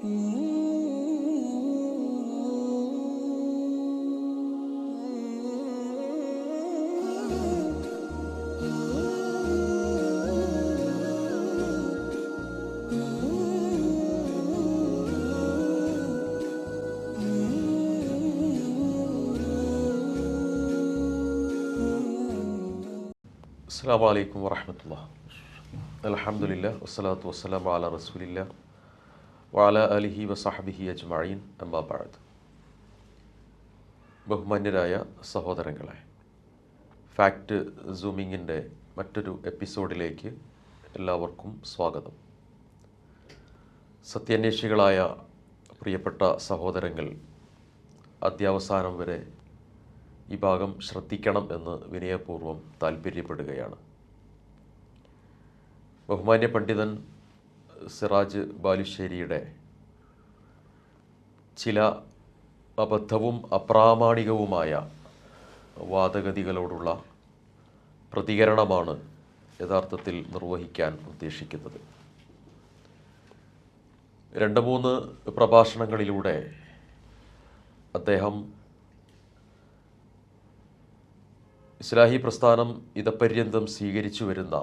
السلام عليكم ورحمة الله. الحمد لله والصلاة والسلام على رسول الله. വാല അലിഹി വസാഹബിഹി അജ്മീൻ അമ്മാബാദ് ബഹുമാന്യരായ സഹോദരങ്ങളെ ഫാക്ട് സൂമിങ്ങിന്റെ മറ്റൊരു എപ്പിസോഡിലേക്ക് എല്ലാവർക്കും സ്വാഗതം. സത്യാന്വേഷികളായ പ്രിയപ്പെട്ട സഹോദരങ്ങൾ അത്യാവസാനം വരെ ഈ ഭാഗം ശ്രദ്ധിക്കണം എന്ന് വിനയപൂർവം താല്പര്യപ്പെടുകയാണ് ബഹുമാന്യ പണ്ഡിതൻ സിറാജ് ബാലുശ്ശേരിയുടെ ചില അബദ്ധവും അപ്രാമാണികവുമായ വാദഗതികളോടുള്ള പ്രതികരണമാണ് യഥാർത്ഥത്തിൽ നിർവഹിക്കാൻ ഉദ്ദേശിക്കുന്നത്. രണ്ട് മൂന്ന് പ്രഭാഷണങ്ങളിലൂടെ അദ്ദേഹം ഇസ്ലാഹി പ്രസ്ഥാനം ഇതപര്യന്തം സ്വീകരിച്ചു വരുന്ന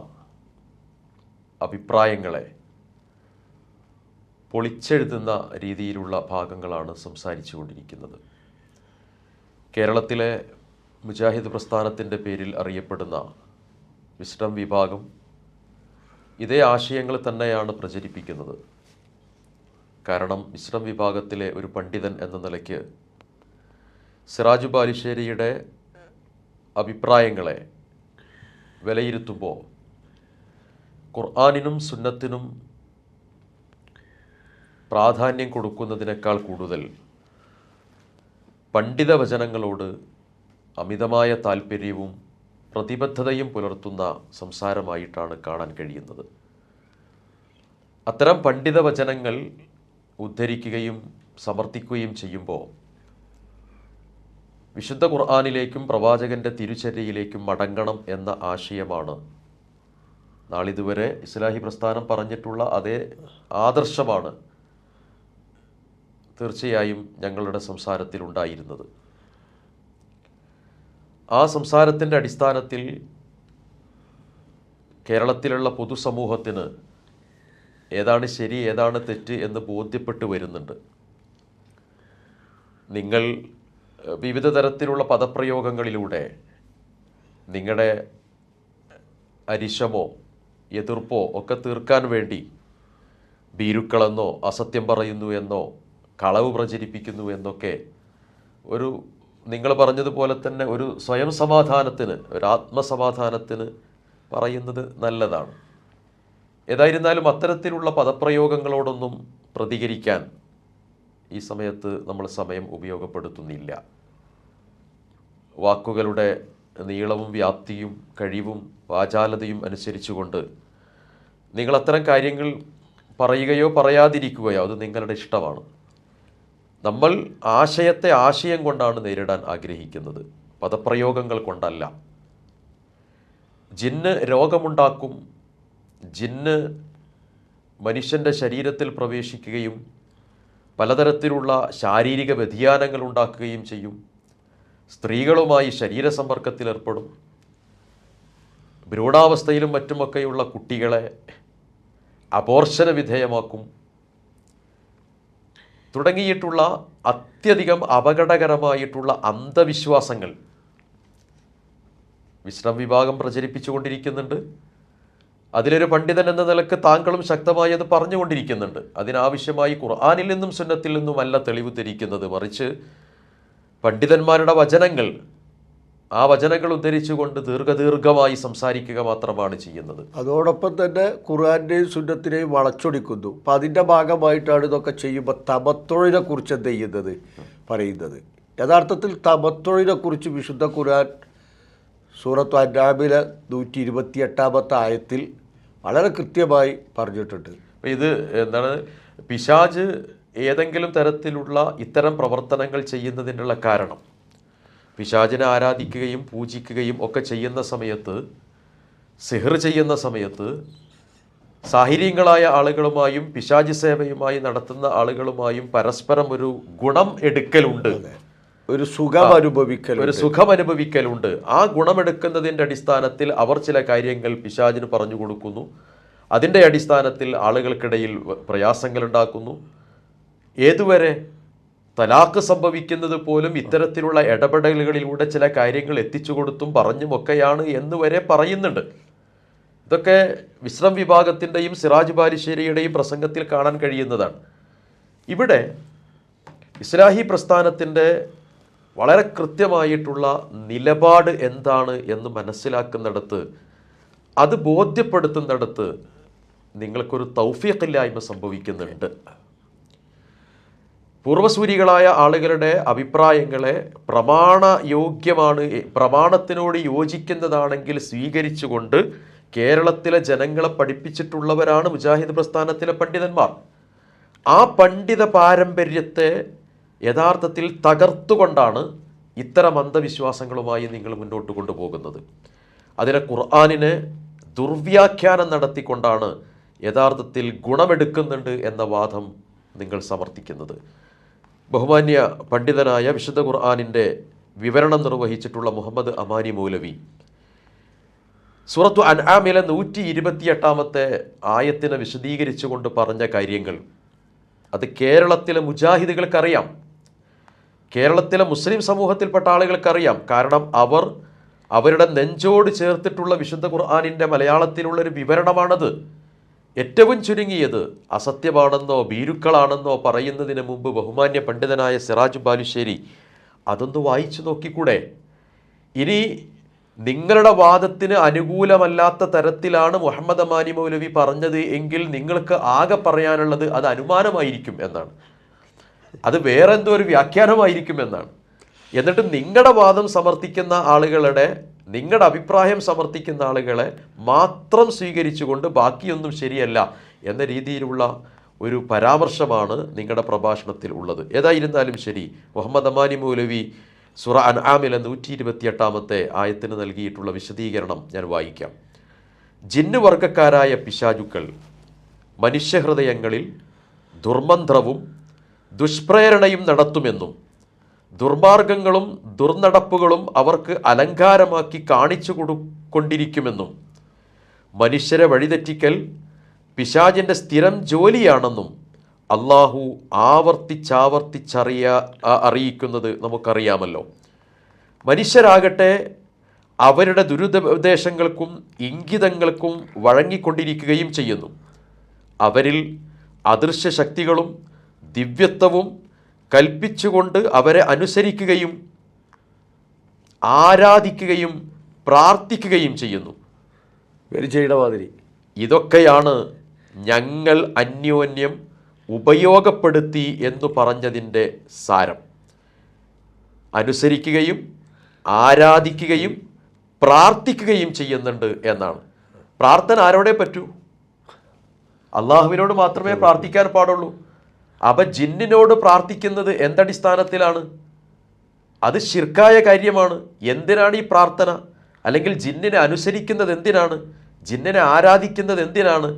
അഭിപ്രായങ്ങളെ പൊളിച്ചെഴുതുന്ന രീതിയിലുള്ള ഭാഗങ്ങളാണ് സംസാരിച്ചു കൊണ്ടിരിക്കുന്നത് കേരളത്തിലെ മുജാഹിദ് പ്രസ്ഥാനത്തിന്റെ പേരിൽ അറിയപ്പെടുന്ന വിസ്ഡം വിഭാഗം ഇതേ ആശയങ്ങൾ തന്നെയാണ് പ്രചരിപ്പിക്കുന്നത്. കാരണം വിസ്ഡം വിഭാഗത്തിലെ ഒരു പണ്ഡിതൻ എന്ന നിലയ്ക്ക് സിറാജു ബാലുശ്ശേരിയുടെ അഭിപ്രായങ്ങളെ വിലയിരുത്തുമ്പോൾ ഖുർആാനിനും സുന്നത്തിനും പ്രാധാന്യം കൊടുക്കുന്നതിനേക്കാൾ കൂടുതൽ പണ്ഡിത വചനങ്ങളോട് അമിതമായ താല്പര്യവും പ്രതിബദ്ധതയും പുലർത്തുന്ന സംസാരമായിട്ടാണ് കാണാൻ കഴിയുന്നത്. അത്തരം പണ്ഡിത വചനങ്ങൾ ഉദ്ധരിക്കുകയും സമർത്ഥിക്കുകയും ചെയ്യുമ്പോൾ വിശുദ്ധ ഖുർആാനിലേക്കും പ്രവാചകന്റെ തിരുചര്യയിലേക്കും മടങ്ങണം എന്ന ആശയമാണ് നാളിതുവരെ ഇസ്ലാഹി പ്രസ്ഥാനം പറഞ്ഞിട്ടുള്ള അതേ ആദർശമാണ് തീർച്ചയായും ഞങ്ങളുടെ സംസാരത്തിലുണ്ടായിരുന്നത് ആ സംസാരത്തിന്റെ അടിസ്ഥാനത്തിൽ കേരളത്തിലുള്ള പൊതുസമൂഹത്തിന് ഏതാണ് ശരി ഏതാണ് തെറ്റ് എന്ന് ബോധ്യപ്പെട്ടു വരുന്നുണ്ട്. നിങ്ങൾ വിവിധ തരത്തിലുള്ള പദപ്രയോഗങ്ങളിലൂടെ നിങ്ങളുടെ അരിശമോ എതിർപ്പോ ഒക്കെ തീർക്കാൻ വേണ്ടി ഭീരുക്കളെന്നോ അസത്യം പറയുന്നു എന്നോ കളവ് പ്രചരിപ്പിക്കുന്നു എന്നൊക്കെ ഒരു നിങ്ങൾ പറഞ്ഞതുപോലെ തന്നെ ഒരു സ്വയം സമാധാനത്തിന് ഒരു ആത്മസമാധാനത്തിന് പറയുന്നത് നല്ലതാണ്. ഏതായിരുന്നാലും അത്തരത്തിലുള്ള പദപ്രയോഗങ്ങളോടൊന്നും പ്രതികരിക്കാൻ ഈ സമയത്ത് നമ്മൾ സമയം ഉപയോഗപ്പെടുത്തുന്നില്ല. വാക്കുകളുടെ നീളവും വ്യാപ്തിയും കഴിവും വാചാലതയും അനുസരിച്ചുകൊണ്ട് നിങ്ങൾ അത്തരം കാര്യങ്ങൾ പറയുകയോ പറയാതിരിക്കുകയോ അത് നിങ്ങളുടെ ഇഷ്ടമാണ്. നമ്മൾ ആശയത്തെ ആശയം കൊണ്ടാണ് നേരിടാൻ ആഗ്രഹിക്കുന്നത്. പദപ്രയോഗങ്ങൾ കൊണ്ടല്ല. ജിന്ന് രോഗമുണ്ടാക്കും. ജിന്ന് മനുഷ്യന്റെ ശരീരത്തിൽ പ്രവേശിക്കുകയും പലതരത്തിലുള്ള ശാരീരിക വ്യതിയാനങ്ങൾ ഉണ്ടാക്കുകയും ചെയ്യും. സ്ത്രീകളുമായി ശരീരസമ്പർക്കത്തിൽ ഏർപ്പെടും. ഭ്രൂണാവസ്ഥയിലും മറ്റുമൊക്കെയുള്ള കുട്ടികളെ അപോർഷന വിധേയമാക്കും. തുടങ്ങിയിട്ടുള്ള അത്യധികം അപകടകരമായിട്ടുള്ള അന്ധവിശ്വാസങ്ങൾ വിശ്രം വിഭാഗം പ്രചരിപ്പിച്ചുകൊണ്ടിരിക്കുന്നുണ്ട്. അതിലൊരു പണ്ഡിതൻ എന്ന നിലയ്ക്ക് താങ്കളും ശക്തമായി അത് പറഞ്ഞുകൊണ്ടിരിക്കുന്നുണ്ട്. അതിനാവശ്യമായി ഖുർആാനിൽ നിന്നും സുന്നത്തിൽ നിന്നുമല്ല തെളിവ് തിരിക്കുന്നത്. മറിച്ച് പണ്ഡിതന്മാരുടെ വചനങ്ങൾ ആ വചനങ്ങൾ ഉദ്ധരിച്ചുകൊണ്ട് ദീർഘദീർഘമായി സംസാരിക്കുക മാത്രമാണ് ചെയ്യുന്നത്. അതോടൊപ്പം തന്നെ ഖുർആാന്റെയും സുന്നത്തിനെയും വളച്ചൊടിക്കുന്നു. അപ്പം അതിന്റെ ഭാഗമായിട്ടാണ് ഇതൊക്കെ ചെയ്യുമ്പോൾ തമത്തൊഴിനെ കുറിച്ച് എന്ത് ചെയ്യുന്നത്? പറയുന്നത്. യഥാർത്ഥത്തിൽ തമത്തൊഴിനെ കുറിച്ച് വിശുദ്ധ ഖുർആൻ സൂറത്ത് അന്നാമിലെ നൂറ്റി ഇരുപത്തി എട്ടാമത്തെ ആയത്തിൽ വളരെ കൃത്യമായി പറഞ്ഞിട്ടുണ്ട്. ഇത് എന്താണ്? പിശാജ് ഏതെങ്കിലും തരത്തിലുള്ള ഇത്തരം പ്രവർത്തനങ്ങൾ ചെയ്യുന്നതിനുള്ള കാരണം. പിശാചിനെ ആരാധിക്കുകയും പൂജിക്കുകയും ഒക്കെ ചെയ്യുന്ന സമയത്ത് സിഹർ ചെയ്യുന്ന സമയത്ത് സാഹിര്യങ്ങളായ ആളുകളുമായും പിശാചി സേവയുമായി നടത്തുന്ന ആളുകളുമായും പരസ്പരം ഒരു ഗുണം എടുക്കലുണ്ട്. ഒരു സുഖം അനുഭവിക്കൽ ഒരു സുഖം അനുഭവിക്കലുണ്ട്. ആ ഗുണമെടുക്കുന്നതിന്റെ അടിസ്ഥാനത്തിൽ അവർ ചില കാര്യങ്ങൾ പിശാചിന് പറഞ്ഞു കൊടുക്കുന്നു. അതിന്റെ അടിസ്ഥാനത്തിൽ ആളുകൾക്കിടയിൽ പ്രയാസങ്ങൾ ഉണ്ടാക്കുന്നു ഏതുവരെ തലാക്ക് സംഭവിക്കുന്നത് പോലും ഇത്തരത്തിലുള്ള ഇടപെടലുകളിലൂടെ ചില കാര്യങ്ങൾ എത്തിച്ചു കൊടുത്തും പറഞ്ഞുമൊക്കെയാണ് എന്ന് വരെ പറയുന്നുണ്ട്. ഇതൊക്കെ വിശ്രം വിഭാഗത്തിന്റെയും സിറാജ് ബാലിശ്ശേരിയുടെയും പ്രസംഗത്തിൽ കാണാൻ കഴിയുന്നതാണ്. ഇവിടെ ഇസ്ലാഹി പ്രസ്ഥാനത്തിന്റെ വളരെ കൃത്യമായിട്ടുള്ള നിലപാട് എന്താണ് എന്ന് മനസ്സിലാക്കുന്നിടത്ത് അത് ബോധ്യപ്പെടുത്തുന്നിടത്ത് നിങ്ങൾക്കൊരു തൗഫീഖില്ലായ്മ സംഭവിക്കുന്നുണ്ട്. പൂർവസൂരികളായ ആളുകളുടെ അഭിപ്രായങ്ങളെ പ്രമാണയോഗ്യമാണ് പ്രമാണത്തിനോട് യോജിക്കുന്നതാണെങ്കിൽ സ്വീകരിച്ചുകൊണ്ട് കേരളത്തിലെ ജനങ്ങളെ പഠിപ്പിച്ചിട്ടുള്ളവരാണ് മുജാഹിദ് പ്രസ്ഥാനത്തിലെ പണ്ഡിതന്മാർ. ആ പണ്ഡിത പാരമ്പര്യത്തെ യഥാർത്ഥത്തിൽ തകർത്തുകൊണ്ടാണ് ഇത്തരം അന്ധവിശ്വാസങ്ങളുമായി നിങ്ങൾ മുന്നോട്ട് കൊണ്ടുപോകുന്നത്. അതിനെ ഖുർആാനിനെ ദുർവ്യാഖ്യാനം നടത്തിക്കൊണ്ടാണ് യഥാർത്ഥത്തിൽ ഗുണമെടുക്കുന്നുണ്ട് എന്ന വാദം നിങ്ങൾ സമർത്ഥിക്കുന്നത്. ബഹുമാന്യ പണ്ഡിതനായ വിശുദ്ധ ഖുർആാനിന്റെ വിവരണം നിർവഹിച്ചിട്ടുള്ള മുഹമ്മദ് അമാനി മൗലവി. സൂറത്തു അൻആമിലെ നൂറ്റി ഇരുപത്തിയെട്ടാമത്തെ ആയത്തിനെ വിശദീകരിച്ചുകൊണ്ട് പറഞ്ഞ കാര്യങ്ങൾ. അത് കേരളത്തിലെ മുജാഹിദുകൾക്കറിയാം. കേരളത്തിലെ മുസ്ലിം സമൂഹത്തിൽപ്പെട്ട ആളുകൾക്കറിയാം. കാരണം അവർ അവരുടെ നെഞ്ചോട് ചേർത്തിട്ടുള്ള വിശുദ്ധ ഖുർആാനിന്റെ മലയാളത്തിലുള്ളൊരു വിവരണമാണത്. ഏറ്റവും ചുരുങ്ങിയത് അസത്യമാണെന്നോ ഭീരുക്കളാണെന്നോ പറയുന്നതിന് മുമ്പ് ബഹുമാന്യ പണ്ഡിതനായ സിറാജ് ബാലുശ്ശേരി അതൊന്ന് വായിച്ചു നോക്കിക്കൂടെ? ഇനി നിങ്ങളുടെ വാദത്തിന് അനുകൂലമല്ലാത്ത തരത്തിലാണ് മുഹമ്മദ് അമാനി മൗലവി പറഞ്ഞത് എങ്കിൽ നിങ്ങൾക്ക് ആകെ പറയാനുള്ളത് അത് അനുമാനമായിരിക്കും എന്നാണ്. അത് വേറെന്തോ ഒരു വ്യാഖ്യാനമായിരിക്കും എന്നാണ്. എന്നിട്ട് നിങ്ങളുടെ വാദം സമർത്ഥിക്കുന്ന ആളുകളുടെ നിങ്ങളുടെ അഭിപ്രായം സമർത്ഥിക്കുന്ന ആളുകളെ മാത്രം സ്വീകരിച്ചുകൊണ്ട് ബാക്കിയൊന്നും ശരിയല്ല എന്ന രീതിയിലുള്ള ഒരു പരാമർശമാണ് നിങ്ങളുടെ പ്രഭാഷണത്തിൽ ഉള്ളത്. ഏതായിരുന്നാലും ശരി മുഹമ്മദ് അമാനി മൗലവി സുറ അൻആമിലെ നൂറ്റി ഇരുപത്തിയെട്ടാമത്തെ ആയത്തിന് നൽകിയിട്ടുള്ള വിശദീകരണം ഞാൻ വായിക്കാം. ജിന്ന് വർഗക്കാരായ പിശാചുക്കൾ മനുഷ്യഹൃദയങ്ങളിൽ ദുർമന്ത്രവും ദുഷ്പ്രേരണയും നടത്തുമെന്നും ദുർമാർഗങ്ങളും ദുർനടപ്പുകളും അവർക്ക് അലങ്കാരമാക്കി കാണിച്ചു കൊടുക്കൊണ്ടിരിക്കുമെന്നും മനുഷ്യരെ വഴിതെറ്റിക്കൽ പിശാചിന്റെ സ്ഥിരം ജോലിയാണെന്നും അള്ളാഹു ആവർത്തിച്ചാവർത്തിച്ചറിയ അറിയിക്കുന്നത് നമുക്കറിയാമല്ലോ. മനുഷ്യരാകട്ടെ അവരുടെ ദുരിതോപദേശങ്ങൾക്കും ഇംഗിതങ്ങൾക്കും വഴങ്ങിക്കൊണ്ടിരിക്കുകയും ചെയ്യുന്നു. അവരിൽ അദൃശ്യ ശക്തികളും ദിവ്യത്വവും കൽപ്പിച്ചുകൊണ്ട് അവരെ അനുസരിക്കുകയും ആരാധിക്കുകയും പ്രാർത്ഥിക്കുകയും ചെയ്യുന്നു. മാതിരി ഇതൊക്കെയാണ് ഞങ്ങൾ അന്യോന്യം ഉപയോഗപ്പെടുത്തി എന്ന് പറഞ്ഞതിന്റെ സാരം. അനുസരിക്കുകയും ആരാധിക്കുകയും പ്രാർത്ഥിക്കുകയും ചെയ്യുന്നുണ്ട് എന്നാണ്. പ്രാർത്ഥന ആരോടെ പറ്റൂ? അള്ളാഹുവിനോട് മാത്രമേ പ്രാർത്ഥിക്കാൻ പാടുള്ളൂ. അപ്പൊ ജിന്നിനോട് പ്രാർത്ഥിക്കുന്നത് എന്തടിസ്ഥാനത്തിലാണ്? അത് ശിർക്കായ കാര്യമാണ്. എന്തിനാണ് ഈ പ്രാർത്ഥന? അല്ലെങ്കിൽ ജിന്നിനെ അനുസരിക്കുന്നത് എന്തിനാണ്? ജിന്നിനെ ആരാധിക്കുന്നത് എന്തിനാണ്?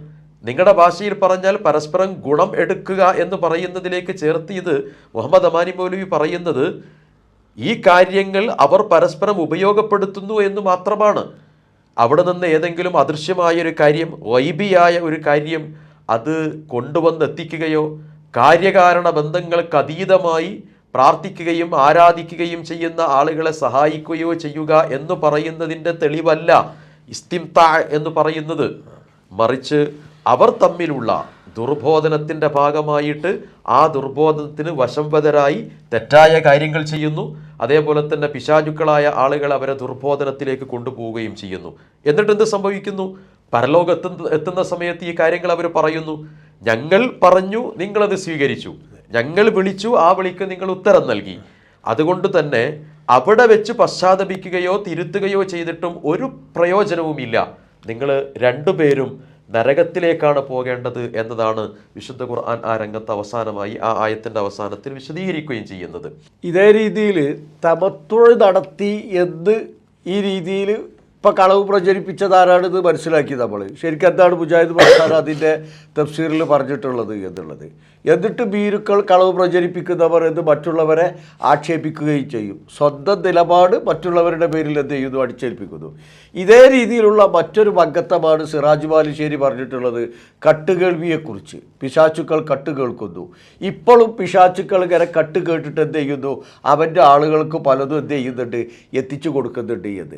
നിങ്ങളുടെ ഭാഷയിൽ പറഞ്ഞാൽ പരസ്പരം ഗുണം എടുക്കുക എന്ന് പറയുന്നതിലേക്ക് ചേർത്തിയത് മുഹമ്മദ് അമാനി മൗലവി പറയുന്നത് ഈ കാര്യങ്ങൾ അവർ പരസ്പരം ഉപയോഗപ്പെടുത്തുന്നു എന്ന് മാത്രമാണ്. അവിടെ നിന്ന് ഏതെങ്കിലും അദൃശ്യമായ ഒരു കാര്യം വൈബിയായ ഒരു കാര്യം അത് കൊണ്ടുവന്നെത്തിക്കുകയോ കാര്യകാരണ ബന്ധങ്ങൾക്ക് അതീതമായി പ്രാർത്ഥിക്കുകയും ആരാധിക്കുകയും ചെയ്യുന്ന ആളുകളെ സഹായിക്കുകയോ ചെയ്യുക എന്ന് പറയുന്നതിന്റെ തെളിവല്ല ഇസ്തിംത എന്ന് പറയുന്നത്. മറിച്ച് അവർ തമ്മിലുള്ള ദുർബോധനത്തിന്റെ ഭാഗമായിട്ട് ആ ദുർബോധനത്തിന് വശംവതരായി തെറ്റായ കാര്യങ്ങൾ ചെയ്യുന്നു. അതേപോലെ തന്നെ പിശാചുക്കളായ ആളുകൾ അവരെ ദുർബോധനത്തിലേക്ക് കൊണ്ടുപോവുകയും ചെയ്യുന്നു. എന്നിട്ട് എന്ത് സംഭവിക്കുന്നു? പരലോകത്ത് എത്തുന്ന സമയത്ത് ഈ കാര്യങ്ങൾ അവർ പറയുന്നു. ഞങ്ങൾ പറഞ്ഞു നിങ്ങളത് സ്വീകരിച്ചു. ഞങ്ങൾ വിളിച്ചു ആ വിളിക്ക് നിങ്ങൾ ഉത്തരം നൽകി. അതുകൊണ്ട് തന്നെ അവിടെ വെച്ച് പശ്ചാത്തപിക്കുകയോ തിരുത്തുകയോ ചെയ്തിട്ടും ഒരു പ്രയോജനവുമില്ല. നിങ്ങൾ രണ്ടുപേരും നരകത്തിലേക്കാണ് പോകേണ്ടത് എന്നതാണ് വിശുദ്ധ ഖുർആൻ ആ രംഗത്ത് അവസാനമായി ആ ആയത്തിന്റെ അവസാനത്തിൽ വിശദീകരിക്കുകയും ചെയ്യുന്നത്. ഇതേ രീതിയിൽ തമത്തൊഴ് നടത്തി എന്ന് ഈ രീതിയിൽ ഇപ്പം കളവ് പ്രചരിപ്പിച്ചതാരാണെന്ന് മനസ്സിലാക്കി നമ്മൾ ശരിക്കും എന്താണ് മുജാഹിദ് പ്രസ്ഥാനം അതിന്റെ തഫ്സീറിൽ പറഞ്ഞിട്ടുള്ളത് എന്നുള്ളത്. എന്നിട്ട് ഭീരുക്കൾ കളവ് പ്രചരിപ്പിക്കുന്നവർ എന്ന് മറ്റുള്ളവരെ ആക്ഷേപിക്കുകയും ചെയ്യും. സ്വന്തം നിലപാട് മറ്റുള്ളവരുടെ പേരിൽ എന്ത് ചെയ്യുന്നു? അടിച്ചേൽപ്പിക്കുന്നു. ഇതേ രീതിയിലുള്ള മറ്റൊരു മങ്കത്തമാണ് സിറാജ് ബാലുശ്ശേരി പറഞ്ഞിട്ടുള്ളത് കട്ടുകേൾവിയെക്കുറിച്ച്. പിശാച്ചുക്കൾ കട്ട് കേൾക്കുന്നു ഇപ്പോഴും പിശാച്ചുക്കൾ ഇങ്ങനെ കട്ട് കേട്ടിട്ട് എന്ത് ചെയ്യുന്നു? അവന്റെ ആളുകൾക്ക് പലതും എന്ത് ചെയ്യുന്നുണ്ട്? എത്തിച്ചു കൊടുക്കുന്നുണ്ട് എന്ന്.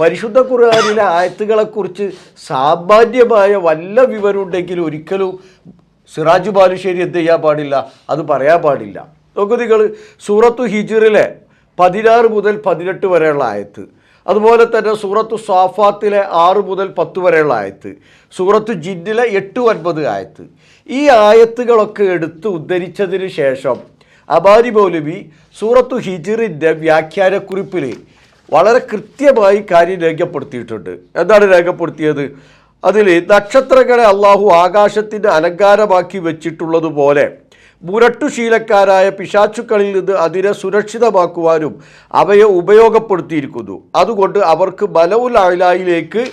പരിശുദ്ധ ഖുർആാനിലെ ആയത്തുകളെക്കുറിച്ച് സാമാന്യമായ വല്ല വിവരമുണ്ടെങ്കിലും ഒരിക്കലും സിറാജ് ബാലുശ്ശേരി എന്ത് ചെയ്യാൻ പാടില്ല? അത് പറയാൻ പാടില്ല. നോക്കൂ നിങ്ങൾ സൂറത്തു ഹിജിറിലെ പതിനാറ് മുതൽ പതിനെട്ട് വരെയുള്ള ആയത്ത് അതുപോലെ തന്നെ സൂറത്തു സാഫാത്തിലെ ആറ് മുതൽ പത്ത് വരെയുള്ള ആയത്ത് സൂറത്തു ജിന്നിലെ എട്ട് ഒൻപത് ആയത്ത് ഈ ആയത്തുകളൊക്കെ എടുത്ത് ഉദ്ധരിച്ചതിന് ശേഷം അബാരി മൗലവി സൂറത്തു ഹിജിറിന്റെ വ്യാഖ്യാനക്കുറിപ്പിൽ വളരെ കൃത്യമായി കാര്യം രേഖപ്പെടുത്തിയിട്ടുണ്ട്. എന്താണ് രേഖപ്പെടുത്തിയത്? അതിൽ നക്ഷത്രങ്ങളെ അള്ളാഹു ആകാശത്തിന്റെ അലങ്കാരമാക്കി വെച്ചിട്ടുള്ളതുപോലെ മുരട്ടുശീലക്കാരായ പിശാച്ചുക്കളിൽ നിന്ന് അതിനെ സുരക്ഷിതമാക്കുവാനും അവയെ ഉപയോഗപ്പെടുത്തിയിരിക്കുന്നു. അതുകൊണ്ട് അവർക്ക് ബലവുൽ അയലായിലേക്ക്